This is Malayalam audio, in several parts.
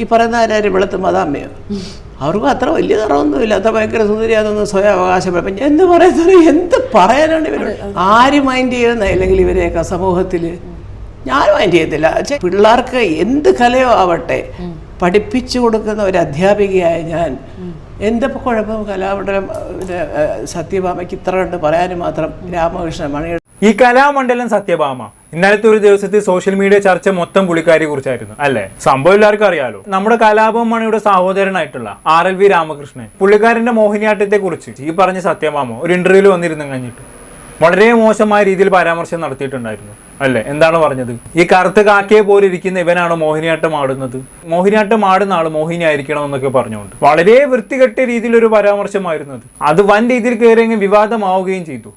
ഈ പറയുന്ന ആരും വെളുത്ത മതാമ്മയോ അവർക്കും അത്ര വലിയ നിറമൊന്നുമില്ല. അത്ര ഭയങ്കര സുന്ദരിയാണെന്ന് സ്വയം അവകാശപ്പെടും എന്ത് പറയുന്നത് എന്ത് പറയാനാണ് ഇവർ ആര് മൈൻഡ് ചെയ്യുന്ന? അല്ലെങ്കിൽ ഇവരെയൊക്കെ സമൂഹത്തിൽ ഞാൻ മൈൻഡ് ചെയ്യത്തില്ല. പക്ഷേ പിള്ളേർക്ക് എന്ത് കലയോ ആവട്ടെ പഠിപ്പിച്ചു കൊടുക്കുന്ന ഒരു അധ്യാപികയായ ഞാൻ എന്തപ്പോൾ കുഴപ്പം? കലാമണ്ഡലം സത്യഭാമയ്ക്ക് ഇത്ര കണ്ട് പറയാനും മാത്രം രാമകൃഷ്ണൻ മണിയുടെ ഈ കലാമണ്ഡലം സത്യഭാമ. ഇന്നലത്തെ ഒരു ദിവസത്തെ സോഷ്യൽ മീഡിയ ചർച്ച മൊത്തം പുള്ളിക്കാരിയെ കുറിച്ചായിരുന്നു അല്ലെ? സംഭവം എല്ലാവർക്കും അറിയാലോ. നമ്മുടെ കലാപം മണിയുടെ സഹോദരനായിട്ടുള്ള ആർ എൽ വി രാമകൃഷ്ണൻ. പുള്ളിക്കാരന്റെ മോഹിനിയാട്ടത്തെ കുറിച്ച് ഈ പറഞ്ഞ സത്യമാമോ ഒരു ഇന്റർവ്യൂവിൽ വന്നിരുന്നു കഴിഞ്ഞിട്ട്. വളരെ മോശമായ രീതിയിൽ പരാമർശം നടത്തിയിട്ടുണ്ടായിരുന്നു അല്ലെ? എന്താണ് പറഞ്ഞത്? ഈ കറുത്ത കാക്കയെ പോലെ ഇരിക്കുന്ന ഇവനാണ് മോഹിനിയാട്ടം ആടുന്നത്? മോഹിനിയാട്ടം ആടുന്ന ആൾ മോഹിനി ആയിരിക്കണം എന്നൊക്കെ പറഞ്ഞുകൊണ്ട്. വളരെ വൃത്തികെട്ട രീതിയിലൊരു പരാമർശമായിരുന്നത് അത്. വൻ രീതിയിൽ കയറിയെങ്കിൽ വിവാദമാവുകയും ചെയ്തു.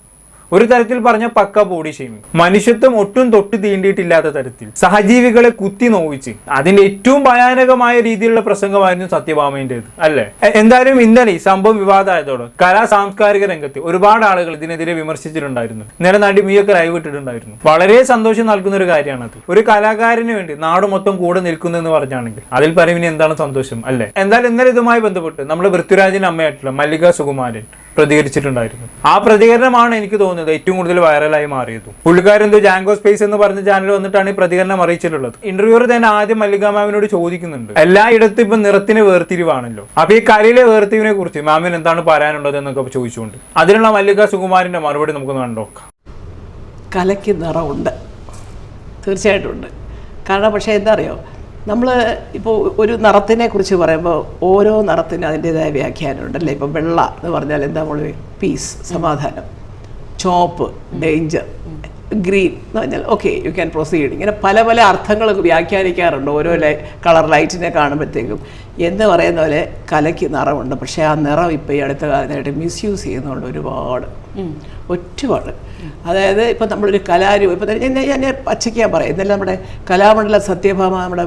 ഒരു തരത്തിൽ പറഞ്ഞ പക്ക ബോഡി ഷെയ്മിങ് മനുഷ്യത്വം ഒട്ടും തൊട്ട് തീണ്ടിയിട്ടില്ലാത്ത തരത്തിൽ. സഹജീവികളെ കുത്തി നോവിച്ച്. അതിന്റെ ഏറ്റവും ഭയാനകമായ രീതിയിലുള്ള പ്രസംഗമായിരുന്നു സത്യഭാമേന്റേത് അല്ലേ? എന്തായാലും ഇന്നലെ ഈ സംഭവം വിവാദമായതോടെ കലാ സാംസ്കാരിക രംഗത്ത് ഒരുപാട് ആളുകൾ ഇതിനെതിരെ വിമർശിച്ചിട്ടുണ്ടായിരുന്നു. ഇന്നലെ നടി മിയൊക്കെ ലൈവ് ഇട്ടിട്ടുണ്ടായിരുന്നു. വളരെ സന്തോഷം നൽകുന്ന ഒരു കാര്യമാണത്. ഒരു കലാകാരന് വേണ്ടി നാട് മൊത്തം കൂടെ നിൽക്കുന്നു എന്ന് പറഞ്ഞാണെങ്കിൽ അതിൽ പറയുവിന് എന്താണ് സന്തോഷം? അല്ലേ? എന്തായാലും ഇന്നലെ ഇതുമായി ബന്ധപ്പെട്ട് നമ്മുടെ പൃഥ്വിരാജിന്റെ അമ്മയായിട്ടുള്ള മല്ലിക സുകുമാരൻ പ്രതികരിച്ചിട്ടുണ്ടായിരുന്നു. ആ പ്രതികരണമാണ് എനിക്ക് തോന്നുന്നത് ഏറ്റവും കൂടുതൽ വൈറലായി മാറിയത്. പുള്ളിക്കാരെന്തോ ജാങ്കോ സ്പേസ് എന്ന് പറഞ്ഞ ചാനൽ വന്നിട്ടാണ് ഈ പ്രതികരണം അറിയിച്ചിട്ടുള്ളത്. ഇന്റർവ്യൂർ തന്നെ ആദ്യം മല്ലിക മാമിനോട് ചോദിക്കുന്നുണ്ട്. എല്ലായിടത്തും ഇപ്പൊ നിറത്തിന് വേർതിരിവാണല്ലോ. അപ്പൊ ഈ കലയിലെ വേർതിരിവിനെ കുറിച്ച് മാമിന് എന്താണ് പറയാനുള്ളത് എന്നൊക്കെ ചോദിച്ചുകൊണ്ട്. അതിനുള്ള മല്ലിക സുകുമാരിന്റെ മറുപടി നമുക്ക് കണ്ടോക്കാം കലയ്ക്ക് നിറമുണ്ട്. തീർച്ചയായിട്ടും ഉണ്ട്. കാരണം പക്ഷേ എന്താ അറിയോ? നമ്മൾ ഇപ്പോൾ ഒരു നിറത്തിനെ കുറിച്ച് പറയുമ്പോൾ ഓരോ നിറത്തിന് അതിന്റെതായ വ്യാഖ്യാനമുണ്ട് അല്ലേ? ഇപ്പോൾ വെള്ള എന്ന് പറഞ്ഞാൽ എന്താ നമ്മൾ പീസ് സമാധാനം. ചോപ്പ് ഡേഞ്ചർ ഗ്രീൻ എന്ന് പറഞ്ഞാൽ ഓക്കെ യു ക്യാൻ പ്രൊസീഡ് ഇങ്ങനെ പല പല അർത്ഥങ്ങൾ വ്യാഖ്യാനിക്കാറുണ്ട്. ഓരോ ലൈ കളർ ലൈറ്റിനെ കാണുമ്പോഴത്തേക്കും. എന്ന് പറയുന്ന പോലെ കലയ്ക്ക് നിറമുണ്ട് പക്ഷേ ആ നിറം ഇപ്പോൾ ഈ അടുത്ത കാലത്തായിട്ട് മിസ്യൂസ് ചെയ്യുന്നുണ്ട് ഒരുപാട്. ഒരുപാട്. അതായത് ഇപ്പം നമ്മളൊരു കലാരൂപം ഇപ്പം തന്നെ ഞാൻ ഞാൻ പച്ചയ്ക്കാ പറയാം. ഇന്നലെ നമ്മുടെ കലാമണ്ഡല സത്യഭാമ നമ്മുടെ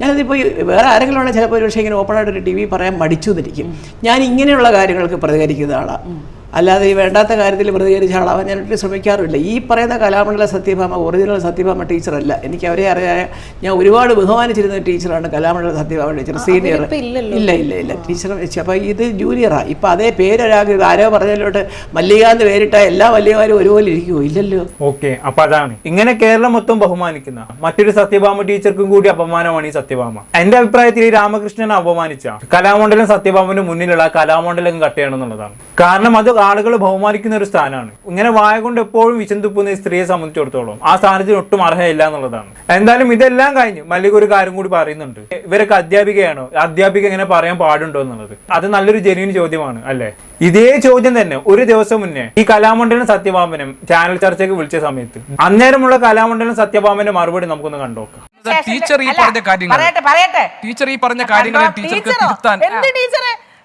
ഞാനതിപ്പോൾ വേറെ ആരെങ്കിലും ആണെങ്കിൽ ചിലപ്പോൾ ഒരു പക്ഷേ ഇങ്ങനെ ഓപ്പണായിട്ട് ഒരു ടി വി പറയാൻ മടിച്ചു എന്നിരിക്കും. ഞാൻ ഇങ്ങനെയുള്ള കാര്യങ്ങൾക്ക് പ്രതികരിക്കുന്ന ആളാണ് അല്ലാതെ ഈ വേണ്ടാത്ത കാര്യത്തിൽ പ്രതികരിച്ച ആളാവാൻ ഞാൻ ഒരിക്കലും ശ്രമിക്കാറില്ല ഈ പറയുന്ന കലാമണ്ഡല സത്യഭാമ ഒറിജിനൽ സത്യഭാമ ടീച്ചറല്ല എനിക്ക് അവരെ അറിയാൻ ഞാൻ ഒരുപാട് ബഹുമാനിച്ചിരുന്ന ടീച്ചറാണ് കലാമണ്ഡല സത്യഭാമ ടീച്ചർ സീനിയർ ഇല്ല ഇല്ല ഇല്ല. ടീച്ചർ വെച്ച്. അപ്പോൾ ഇത് ജൂനിയറാണ് ഇപ്പം അതേ പേരൊരാൾക്ക് ആരോ പറഞ്ഞതിലോട്ട് മല്ലികാന്ന് പേരിട്ട എല്ലാ മല്ലികമാരും ഒരുപോലെ ഇരിക്കുമോ ഇല്ലല്ലോ. ഓക്കെ അപ്പൊ അതാണ്. ഇങ്ങനെ കേരളം മൊത്തം ബഹുമാനിക്കുന്ന മറ്റൊരു സത്യഭാമ ടീച്ചർക്കും കൂടി അപമാനമാണ് ഈ സത്യഭാമ. എന്റെ അഭിപ്രായത്തിൽ ഈ രാമകൃഷ്ണനെ അപമാനിച്ച കലാമണ്ഡലം സത്യഭാമന് മുന്നിലുള്ള കലാമണ്ഡലം കട്ടയാണെന്നുള്ളതാണ്. കാരണം അത് ആളുകൾ ബഹുമാനിക്കുന്ന ഒരു സ്ഥാനമാണ്. ഇങ്ങനെ വായ കൊണ്ട് എപ്പോഴും വിശന്തുപ്പുന്ന ഈ സ്ത്രീയെ സംബന്ധിച്ചിടത്തോളം ആ സ്ഥാനത്തിന് ഒട്ടും അർഹയില്ല എന്നുള്ളതാണ്. എന്തായാലും ഇതെല്ലാം കഴിഞ്ഞ് മല്ലിക ഒരു കാര്യം കൂടി പറയുന്നുണ്ട്. ഇവരൊക്കെ അധ്യാപികയാണോ? അധ്യാപിക ഇങ്ങനെ പറയാൻ പാടുണ്ടോ എന്നുള്ളത്. അത് നല്ലൊരു ജെന്യൂൻ ചോദ്യമാണ് അല്ലേ? ഇതേ ചോദ്യം തന്നെ ഒരു ദിവസം മുന്നേ ഈ കലാമണ്ഡലം സത്യഭാമനം ചാനൽ ചർച്ചയ്ക്ക് വിളിച്ച സമയത്ത്. അന്നേരമുള്ള കലാമണ്ഡലം സത്യഭാമന്റെ മറുപടി നമുക്കൊന്ന് കണ്ടോക്കാം ടീച്ചർ ഈ പറഞ്ഞ കാര്യങ്ങൾ പറയട്ടെ പറയട്ടെ. ടീച്ചർ ഈ പറഞ്ഞ കാര്യങ്ങൾ ടീച്ചർക്ക്? തിരുത്താൻ.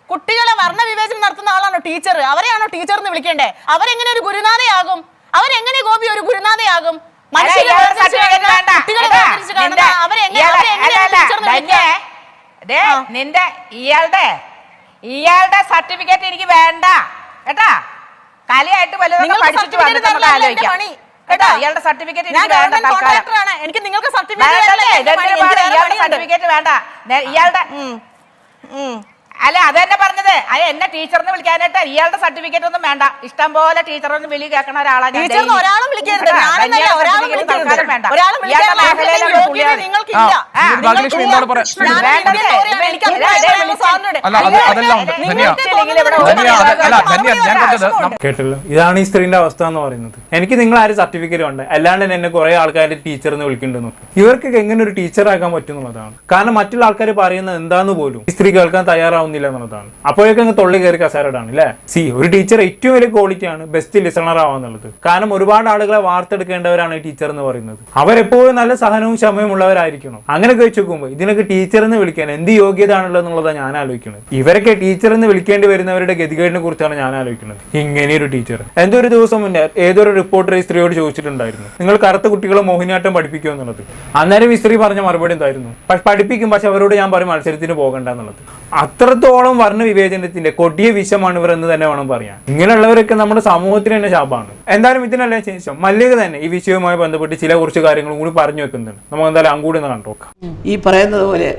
കുട്ടികളെ വർണ വിവേചനം നടത്തുന്ന ആളാണോ ടീച്ചർ അവരെയാണോ ടീച്ചർ എന്ന് വിളിക്കേണ്ടേ? അവരെങ്ങനെ ഒരു ഗുരുനാഥയാകും? അവരെങ്ങനെ ഗോപി ഒരു ഗുരുനാഥയാകും? നിന്റെ- ഇയാളുടെ ഇയാളുടെ സർട്ടിഫിക്കറ്റ് എനിക്ക് വേണ്ട. കേട്ടാ? കലയായിട്ട് വലുതൊക്കെ പഠിച്ചിട്ട് വന്നിട്ട് ആലോചിക്കാം. കേട്ടാ? ഇയാളുടെ സർട്ടിഫിക്കറ്റ് എനിക്ക് വേണ്ട തൽക്കാലം എനിക്ക് നിങ്ങൾക്ക് സർട്ടിഫിക്കറ്റ് വേണ്ട ഇയാളുടെ അല്ല അത് തന്നെ പറഞ്ഞത്. അത് എന്നെ ടീച്ചറിന് വിളിക്കാനായിട്ട് ഇയാളുടെ സർട്ടിഫിക്കറ്റ് ഒന്നും വേണ്ട. ഇഷ്ടം പോലെ ടീച്ചറൊന്ന് വിളി കേൾക്കണ ഒരാളാണ് കേട്ടല്ലോ. ഇതാണ് ഈ സ്ത്രീന്റെ അവസ്ഥ എന്ന് പറയുന്നത്. എനിക്ക് നിങ്ങൾ ആരും സർട്ടിഫിക്കറ്റ് ഉണ്ട് അല്ലാണ്ട് എന്നെ കുറെ ആൾക്കാർ ടീച്ചർ എന്ന് വിളിക്കുന്നുണ്ടെന്ന് ഇവർക്ക് എങ്ങനെ ഒരു ടീച്ചർ ആക്കാൻ പറ്റും എന്നുള്ളതാണ്. കാരണം മറ്റുള്ള ആൾക്കാർ പറയുന്നത് എന്താന്ന് പോലും ഈ സ്ത്രീ കേൾക്കാൻ തയ്യാറാവുന്നില്ല എന്നുള്ളതാണ്. അപ്പോഴേക്കും അങ്ങ് തൊള്ളി കയറി കസാരടാണ് അല്ലേ സി ഒരു ടീച്ചർ ഏറ്റവും വലിയ ക്വാളിറ്റി ആണ് ബെസ്റ്റ് ലിസണർ ആവാന്നുള്ളത് കാരണം ഒരുപാട് ആളുകളെ വാർത്തെടുക്കേണ്ടവരാണ് ഈ ടീച്ചർ എന്ന് പറയുന്നത്. അവരെപ്പോഴും നല്ല സഹനവും ക്ഷമയും ഉള്ളവരായിരിക്കണം. അങ്ങനെയൊക്കെ വെച്ച് നോക്കുമ്പോൾ ഇതിനൊക്കെ ടീച്ചർ എന്ന് വിളിക്കാൻ എന്ത് യോഗ്യത ആണുള്ളത് എന്നുള്ളതാണ് ഞാൻ ആലോചിക്കുന്നത്. ഇവരൊക്കെ ടീച്ചർ എന്ന് വിളിക്കേണ്ടി വരുന്നവരുടെ ഗതികേടിനെ കുറിച്ചാണ് ഞാൻ ആലോചിക്കുന്നത്. ഇങ്ങനെയൊരു ടീച്ചർ എന്തോ ഒരു ദിവസം മുന്നേ ഏതൊരു റിപ്പോർട്ടർ ഈ സ്ത്രീയോട് ചോദിച്ചിട്ടുണ്ടായിരുന്നു. നിങ്ങൾ കറുത്ത കുട്ടികളെ മോഹിനിയാട്ടം പഠിപ്പിക്കുമോ എന്നുള്ളത്. അന്നേരം ഈ സ്ത്രീ പറഞ്ഞ മറുപടി എന്തായിരുന്നു? പഠിപ്പിക്കും പക്ഷെ അവരോട് ഞാൻ പറയും മത്സരത്തിന് പോകണ്ട എന്നുള്ളത്. അത്രത്തോളം വർണ വിവേചനത്തിന്റെ കൊടിയ വിഷമാണ് ഇവർ എന്ന് തന്നെ വേണം പറയാൻ. ഇങ്ങനെയുള്ളവരൊക്കെ നമ്മുടെ സമൂഹത്തിന് തന്നെ ശാപമാണ് എന്തായാലും ഇതിനല്ലേ ശേഷം മല്ലിക തന്നെ ഈ വിഷയവുമായി ബന്ധപ്പെട്ട് ചില കുറച്ച് കാര്യങ്ങളും കൂടി പറഞ്ഞു വെക്കുന്നുണ്ട്. നമുക്ക് എന്തായാലും അങ്ങൂടി ഒന്ന് കണ്ടുനോക്കാം ഈ പറയുന്നത് പോലെ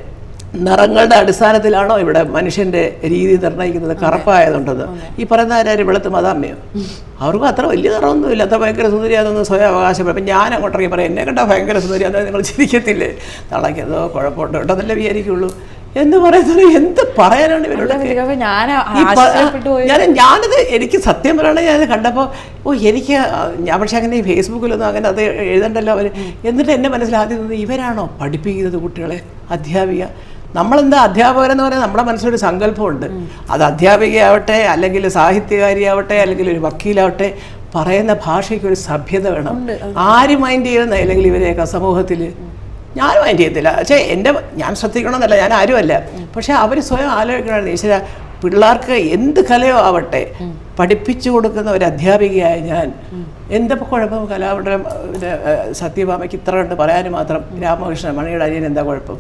നിറങ്ങളുടെ അടിസ്ഥാനത്തിലാണോ ഇവിടെ മനുഷ്യന്റെ രീതി നിർണയിക്കുന്നത്? കറുപ്പായതുണ്ടത് ഈ പറയുന്ന ആരും വെളുത്ത് മതാമ്മയോ? അവർക്കും അത്ര വലിയ നിറമൊന്നുമില്ല. അത്ര ഭയങ്കര സുന്ദരിയാണെന്ന് സ്വയം അവകാശപ്പെടും. അപ്പം ഞാൻ അങ്ങോട്ടിറങ്ങി പറയാം എന്നെ കണ്ടാൽ ഭയങ്കര സുന്ദരിയാണെന്ന് നിങ്ങൾ ചിരിക്കത്തില്ലേ തളയ്ക്കതോ കുഴപ്പമുണ്ടോ. കേട്ടോ അതല്ലേ വിചാരിക്കുള്ളൂ. എന്ന് പറയുന്നത് എന്ത് പറയാനാണ് ഇവരുടെ ഞാൻ ഞാനത് എനിക്ക് സത്യം പറയണേ ഞാനത് കണ്ടപ്പോൾ ഓ എനിക്ക് ഞാൻ പക്ഷെ അങ്ങനെ ഫേസ്ബുക്കിലൊന്നും അങ്ങനെ അത് എഴുതണ്ടല്ലോ അവർ എന്നിട്ട് എന്റെ മനസ്സിലാദ്യം ഇവരാണോ പഠിപ്പിക്കുന്നത് കുട്ടികളെ? അധ്യാപിക. നമ്മളെന്താ അധ്യാപകരെന്ന് പറയുന്നത് നമ്മുടെ മനസ്സിലൊരു സങ്കല്പമുണ്ട്. അത് അധ്യാപികയാവട്ടെ അല്ലെങ്കിൽ സാഹിത്യകാരിയാവട്ടെ അല്ലെങ്കിൽ ഒരു വക്കീലാവട്ടെ പറയുന്ന ഭാഷയ്ക്ക് ഒരു സഭ്യത വേണം. ആര് മൈൻഡ് ചെയ്യുന്ന അല്ലെങ്കിൽ ഇവരെയൊക്കെ സമൂഹത്തിൽ ഞാൻ മൈൻഡ് ചെയ്യത്തില്ല പക്ഷേ എന്റെ ഞാൻ ശ്രദ്ധിക്കണമെന്നല്ല ഞാൻ ആരുമല്ല പക്ഷേ അവർ സ്വയം ആലോചിക്കണം ഈശ്വര പിള്ളേർക്ക് എന്ത് കലയോ ആവട്ടെ പഠിപ്പിച്ചു കൊടുക്കുന്ന ഒരു അധ്യാപികയായ ഞാൻ. എന്താ കുഴപ്പം? കലാമണ്ഡലം സത്യഭാമയ്ക്ക് ഇത്ര കണ്ട് പറയാൻ മാത്രം രാമകൃഷ്ണൻ മണിയുടെ അനിയൻ എന്താ കുഴപ്പം?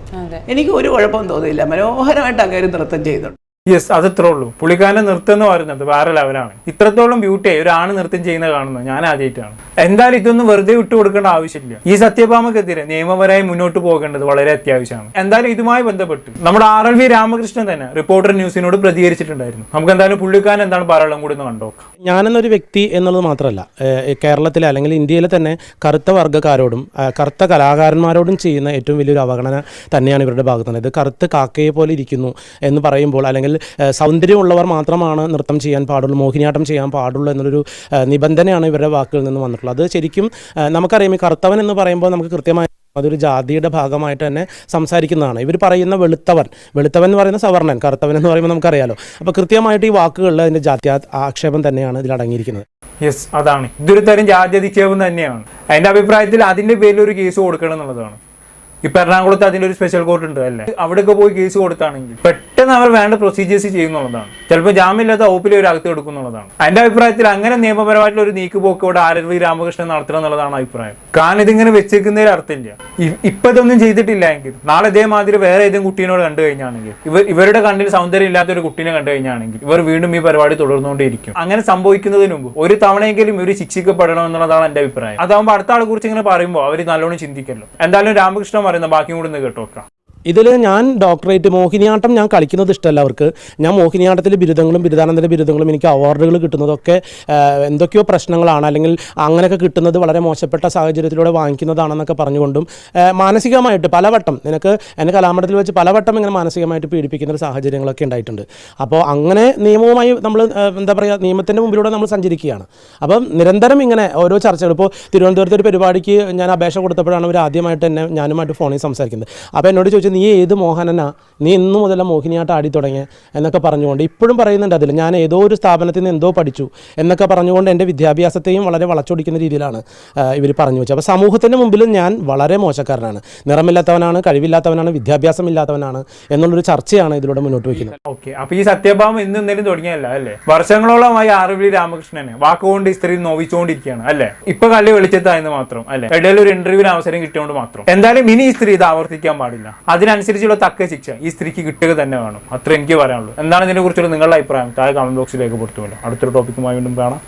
എനിക്ക് ഒരു കുഴപ്പവും തോന്നിയില്ല. മനോഹരമായിട്ട് അങ്ങേരും നൃത്തം ചെയ്യുന്നുണ്ട് യെസ് അത് ഇത്രേ ഉള്ളൂ. പുള്ളിക്കാരന്റെ നൃത്തം എന്ന് പറയുന്നത് വേറെ ലെവലാണ് ഇത്രത്തോളം ബ്യൂട്ടിയായി ഒരു ആണ് നൃത്തം ചെയ്യുന്നത് കാണുന്നത് ഞാൻ ആദ്യമായിട്ടാണ് എന്തായാലും ഇതൊന്നും വെറുതെ വിട്ടു കൊടുക്കേണ്ട ആവശ്യമില്ല. ഈ സത്യഭാമക്കെതിരെ നിയമപരമായി മുന്നോട്ട് പോകേണ്ടത് വളരെ അത്യാവശ്യമാണ്. എന്തായാലും ഇതുമായി ബന്ധപ്പെട്ട് നമ്മുടെ ആർ എൽ വി രാമകൃഷ്ണൻ തന്നെ റിപ്പോർട്ടർ ന്യൂസിനോട് പ്രതികരിച്ചിട്ടുണ്ടായിരുന്നു. നമുക്ക് എന്തായാലും പുള്ളിക്കാരൻ എന്താണ് പറയാനുള്ളത് കൂടി ഒന്ന് കണ്ടോക്കാം. ഞാനെന്നൊരു വ്യക്തി എന്നുള്ളത് മാത്രമല്ല കേരളത്തിലെ അല്ലെങ്കിൽ ഇന്ത്യയിലെ തന്നെ കറുത്ത വർഗക്കാരോടും കറുത്ത കലാകാരന്മാരോടും ചെയ്യുന്ന ഏറ്റവും വലിയൊരു അവഗണന തന്നെയാണ് ഇവരുടെ ഭാഗത്തുനിന്ന്. ഇത് കറുത്ത് കാക്കയെ പോലെ ഇരിക്കുന്നു എന്ന് പറയുമ്പോൾ അല്ലെങ്കിൽ സൗന്ദര്യമുള്ളവർ മാത്രമാണ് നൃത്തം ചെയ്യാൻ പാടുള്ളൂ മോഹിനിയാട്ടം ചെയ്യാൻ പാടുള്ളൂ എന്നൊരു നിബന്ധനയാണ് ഇവരുടെ വാക്കുകളിൽ നിന്ന് വന്നിട്ടുള്ളത്. അത് ശരിക്കും നമുക്കറിയാം ഈ കറുത്തവൻ എന്ന് പറയുമ്പോൾ നമുക്ക് കൃത്യമായി അതൊരു ജാതിയുടെ ഭാഗമായിട്ട് തന്നെ സംസാരിക്കുന്നതാണ്. ഇവർ പറയുന്ന വെളുത്തവൻ വെളുത്തവൻ എന്ന് പറയുന്ന സവർണൻ കറുത്തവൻ എന്ന് പറയുമ്പോൾ നമുക്കറിയാലോ. അപ്പോൾ കൃത്യമായിട്ട് ഈ വാക്കുകളിൽ അതിന്റെ ജാതി ആക്ഷേപം തന്നെയാണ് ഇതിൽ അടങ്ങിയിരിക്കുന്നത്. യെസ് അതാണ്. ഇതൊരു തരം ജാതി അധിക്ഷേപം തന്നെയാണ്. എന്റെ അഭിപ്രായത്തിൽ അതിന്റെ പേരിൽ ഒരു കേസ് കൊടുക്കണം എന്നുള്ളതാണ്. ഇപ്പൊ എറണാകുളത്ത് അതിന്റെ ഒരു സ്പെഷ്യൽ കോർട്ട് ഉണ്ട് അല്ലേ? അവിടെയൊക്കെ പോയി കേസ് കൊടുത്താണെങ്കിൽ അവർ വേണ്ട പ്രൊസീജിയേഴ്സ് ചെയ്യുന്നുള്ളതാണ്. ചിലപ്പോൾ ജാമ്യമില്ലാത്ത വകുപ്പിൽ ഒരു അകത്ത് എടുക്കുന്നുള്ളതാണ് എന്റെ അഭിപ്രായത്തിൽ അങ്ങനെ നിയമപരമായിട്ടുള്ള ഒരു നീക്കുപോക്ക് ഇവിടെ ആർ എൽ വി രാമകൃഷ്ണൻ നടത്തണം എന്നുള്ളതാണ് അഭിപ്രായം. കാരണം ഇതിങ്ങനെ വെച്ചേക്കുന്നതിൽ അർത്ഥമില്ല. ഇപ്പൊ ഇതൊന്നും ചെയ്തിട്ടില്ല എങ്കിൽ നാളെ ഇതേമാതിരി വേറെ ഏതെങ്കിലും കുട്ടീനോട് കണ്ടു കഴിഞ്ഞാണെങ്കിൽ ഇവർ ഇവരുടെ കണ്ണിൽ സൗന്ദര്യം ഇല്ലാത്ത ഒരു കുട്ടീനെ കണ്ടു കഴിഞ്ഞാണെങ്കിൽ ഇവർ വീണ്ടും ഈ പരിപാടി തുടർന്നുകൊണ്ടേയിരിക്കും. അങ്ങനെ സംഭവിക്കുന്നതിന് മുമ്പ് ഒരു തവണയെങ്കിലും ഇവർ ശിക്ഷിക്കപ്പെടണം എന്നുള്ളതാണ് എന്റെ അഭിപ്രായം. അതാവുമ്പോൾ അടുത്ത ആളെ കുറിച്ച് ഇങ്ങനെ പറയുമ്പോൾ അവർ നല്ലോണം ചിന്തിക്കല്ലോ. എന്തായാലും രാമകൃഷ്ണൻ പറയുന്ന ബാക്കിയും കൂടെ ഒന്ന് കേട്ടോക്കാം. ഇതിൽ ഞാൻ ഡോക്ടറേറ്റ് മോഹിനിയാട്ടം ഞാൻ കളിക്കുന്നത് ഇഷ്ടമല്ല അവർക്ക്. ഞാൻ മോഹിനിയാട്ടത്തിലെ ബിരുദങ്ങളും ബിരുദാനന്തര ബിരുദങ്ങളും എനിക്ക് അവാർഡുകൾ കിട്ടുന്നതൊക്കെ എന്തൊക്കെയോ പ്രശ്നങ്ങളാണ്. അല്ലെങ്കിൽ അങ്ങനെയൊക്കെ കിട്ടുന്നത് വളരെ മോശപ്പെട്ട സാഹചര്യത്തിലൂടെ വാങ്ങിക്കുന്നതാണെന്നൊക്കെ പറഞ്ഞുകൊണ്ടും മാനസികമായിട്ട് പലവട്ടം നിനക്ക് എന്റെ കലാമണ്ഡലത്തിൽ വെച്ച് പലവട്ടം ഇങ്ങനെ മാനസികമായിട്ട് പീഡിപ്പിക്കുന്ന സാഹചര്യങ്ങളൊക്കെ ഉണ്ടായിട്ടുണ്ട്. അപ്പോൾ അങ്ങനെ നിയമവുമായി നമ്മൾ എന്താ പറയുക നിയമത്തിന്റെ മുമ്പിലൂടെ നമ്മൾ സഞ്ചരിക്കുകയാണ്. അപ്പം നിരന്തരം ഇങ്ങനെ ഓരോ ചർച്ചകൾ. ഇപ്പോൾ തിരുവനന്തപുരത്ത് ഒരു പരിപാടിക്ക് ഞാൻ അപേക്ഷ കൊടുത്തപ്പോഴാണ് അവർ ആദ്യമായിട്ട് എന്നെ ഞാനുമായിട്ട് ഫോണിൽ സംസാരിക്കുന്നത്. അപ്പോൾ എന്നോട് ചോദിച്ചു നീ ഏത് മോഹനനാ? നീ ഇന്നു മുതൽ മോഹിനിയാട്ടം ആടി തുടങ്ങിയ എന്നൊക്കെ പറഞ്ഞുകൊണ്ട് ഇപ്പോഴും പറയുന്നുണ്ട് അതിൽ. ഞാൻ ഏതോ ഒരു സ്ഥാപനത്തിൽ നിന്ന് എന്തോ പഠിച്ചു എന്നൊക്കെ പറഞ്ഞുകൊണ്ട് എന്റെ വിദ്യാഭ്യാസത്തെയും വളരെ വളച്ചൊടിക്കുന്ന രീതിയിലാണ് ഇവർ പറഞ്ഞു വെച്ചത്. അപ്പോൾ സമൂഹത്തിന്റെ മുമ്പിൽ ഞാൻ വളരെ മോശക്കാരനാണ്. നിറമില്ലാത്തവനാണ് കഴിവില്ലാത്തവനാണ് വിദ്യാഭ്യാസം ഇല്ലാത്തവനാണ് എന്നുള്ളൊരു ചർച്ചയാണ് ഇതിലൂടെ മുന്നോട്ട് വയ്ക്കുന്നത്. ഓക്കെ. അപ്പോൾ ഈ സത്യഭാമം ഇന്ന് എന്തെങ്കിലും തുടങ്ങിയല്ല അല്ലേ? വർഷങ്ങളോളമായി ആറുവിളി രാമകൃഷ്ണനെ വാക്കുകൊണ്ട് ഈ സ്ത്രീ നോവിച്ചുകൊണ്ടിരിക്കുകയാണ് അല്ലേ? ഇപ്പൊ കല്ല് വെളിച്ചത്തായെന്ന് മാത്രം അല്ലേ? ഇടയിൽ ഒരു ഇന്റർവ്യൂവിന് അവസരം കിട്ടിയോണ്ട് മാത്രം. എന്തായാലും ഇനി ഈ സ്ത്രീ ഇത് ആവർത്തിക്കാൻ പാടില്ല. അതിനനുസരിച്ചുള്ള തക്ക ശിക്ഷ ഈ സ്ത്രീക്ക് കിട്ടുക തന്നെ വേണം. അത്ര എനിക്ക് പറയാനുള്ളൂ. എന്താണ് ഇതിനെ കുറിച്ചുള്ള നിങ്ങളുടെ അഭിപ്രായം? താഴെ കമന്റ് ബോക്സിൽ രേഖപ്പെടുത്തുമല്ലോ അടുത്തൊരു ടോപ്പിക്കുമായി വീണ്ടും കാണാം.